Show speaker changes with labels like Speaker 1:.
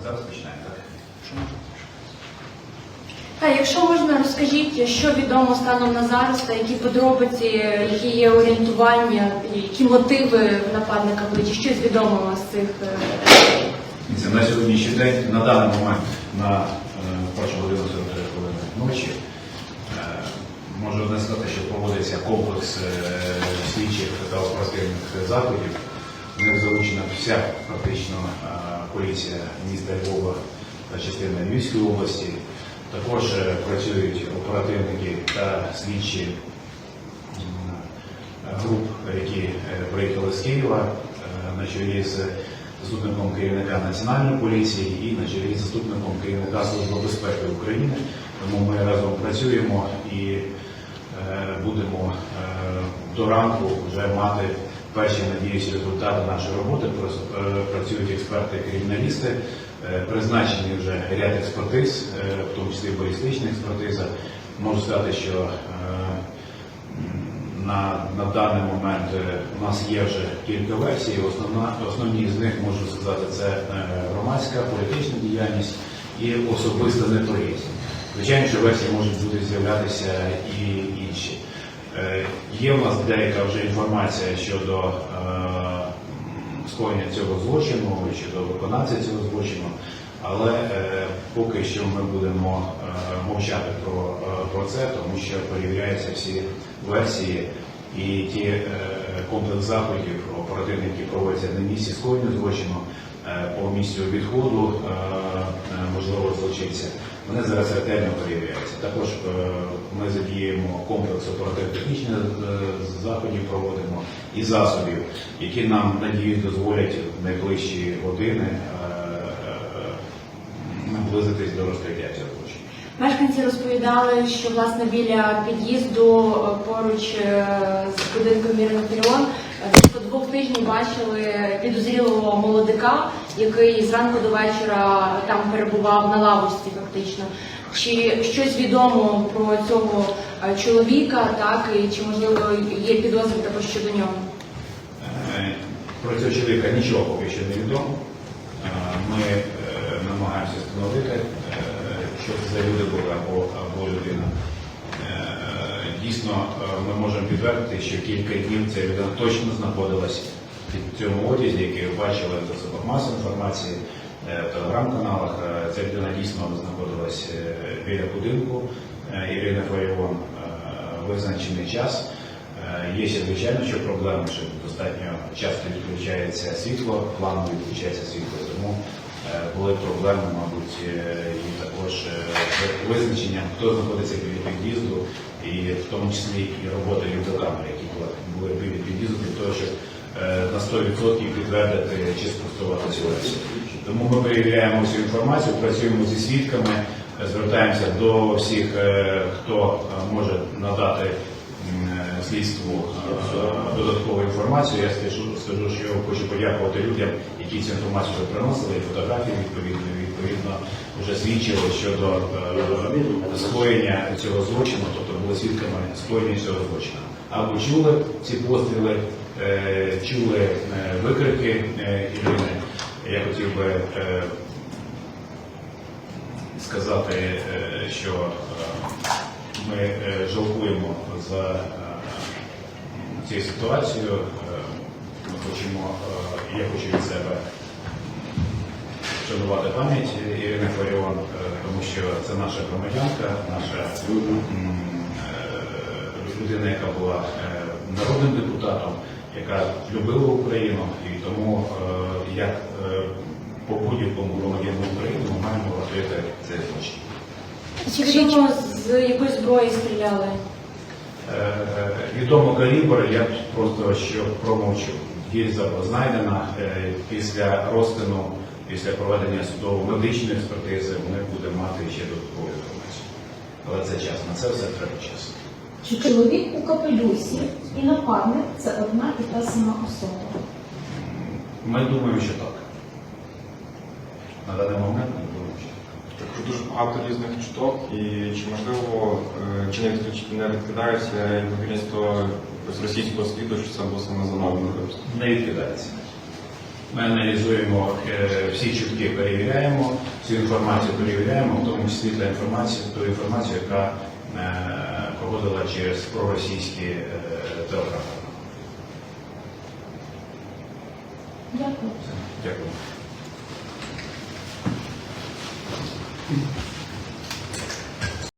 Speaker 1: Ми зараз починаємо, так? Що можна?
Speaker 2: А якщо можна, розкажіть, що відомо станом на зараз, та які подробиці, які є орієнтування, які мотиви нападника вбиті, щось відомо з цих е,
Speaker 1: Дивіться, На сьогоднішній день, на даний момент, на е, першу годину 43 хвилини ночі, е, можу одне сказати, що проводиться комплекс е, слідчих та оперативних заходів. В них залучена вся практично поліція міста Львова та частина Львівської області. Також е, працюють оперативники та слідчі груп, які е, приїхали з Києва е, на чолі з заступником керівника Національної поліції і на чолі з заступником керівника Служби безпеки України. Тому ми разом працюємо і будемо до ранку вже мати перші, надіюсь, результати нашої роботи. Е, Працюють експерти, криміналісти, е, призначені вже ряд експертиз, е, в тому числі балістична експертиза. Можу сказати, що на, на даний момент у нас є вже кілька версій. Основна, основні з них можу сказати, це громадська політична діяльність і особиста неприязнь. Звичайно, що версії можуть бути з'являтися і інші. Е, Є в нас деяка вже інформація щодо е, скоєння цього злочину, щодо виконавця цього злочину, але е, поки що ми будемо мовчати про, про це, тому що перевіряються всі версії і ті комплекс заходів оперативних, які проводяться на місці скоєння злочину, по місцю відходу е, злочинця, вони зараз ретельно перевіряються. Також е, ми задіємо комплекс оперативно-технічних е, заходів, проводимо і засобів, які нам надіюсь дозволять в найближчі години е, наблизитись до розкриття цього.
Speaker 2: Мешканці розповідали, що власне біля під'їзду поруч з будинком е, близько двох тижнів бачили підозрілого молодика, який зранку до вечора там перебував на лавочці фактично. Чи щось відомо про цього е, чоловіка, так і чи можливо є підозри також щодо нього?
Speaker 1: Е, Про цього чоловіка нічого поки що не відомо. Е, Ми намагаємося встановити, що це за люди були або, або людина. Дійсно, е, ми можемо підтвердити, що кілька днів ця людина точно знаходилась в цьому одязі, який ви бачили засобах масової інформації, е, в телеграм-каналах. Е, Ця людина дійсно знаходилась біля будинку Ірини Фаріон визначений час. Є ще звичайно, що проблеми, що достатньо часто відключається світло, планово відключається світло, тому були проблеми, мабуть, е, і також е, з визначенням, хто знаходиться біля під'їзду, і в тому числі і робота лівдокамер, які були, біля під'їзду, для того, щоб е, на 100% підтвердити чи спростувати версію. Тому ми перевіряємо всю інформацію, працюємо зі свідками, звертаємося до всіх, хто може надати слідству е, додаткову інформацію. Я скажу, скажу, що я хочу подякувати людям, які цю інформацію вже приносили, і фотографії відповідно, відповідно вже свідчили щодо е, скоєння цього злочину, тобто були свідками скоєння цього злочину. Або чули ці постріли, е, чули е, викрики е, Ірини. Я хотів би е, сказати, е, що е, ми е, жалкуємо за е, цією ситуацією. Е, Ми хочемо, я хочу від себе вшанувати пам'ять Ірини Фаріон, тому що це наша громадянка, наша людина, яка була народним депутатом, яка любила Україну, і тому як по будь-якому громадянину України ми маємо робити цей злочин.
Speaker 2: Чи відомо з якої зброї стріляли?
Speaker 1: Е, Відомо калібр, я просто що промовчу. Гільза була знайдена е, після розтину, після проведення судово-медичної експертизи, ми будемо мати ще додаткову інформацію. Але це час, на це все треба час.
Speaker 3: Чи чоловік у капелюсі і нападник це одна і та сама особа?
Speaker 1: Ми думаємо, що так. На даний момент так.
Speaker 4: Так дуже багато різних чуток, і чи можливо е, чи не відкидається ймовірність того з російського світу, що це було саме замовлено?
Speaker 1: Не відкидається. Ми аналізуємо е, всі чутки, перевіряємо, всю інформацію перевіряємо, в тому числі та інформацію, ту інформацію, яка е, проходила через проросійські телеграфи.
Speaker 3: Дякую.
Speaker 1: Дякую. Thank you.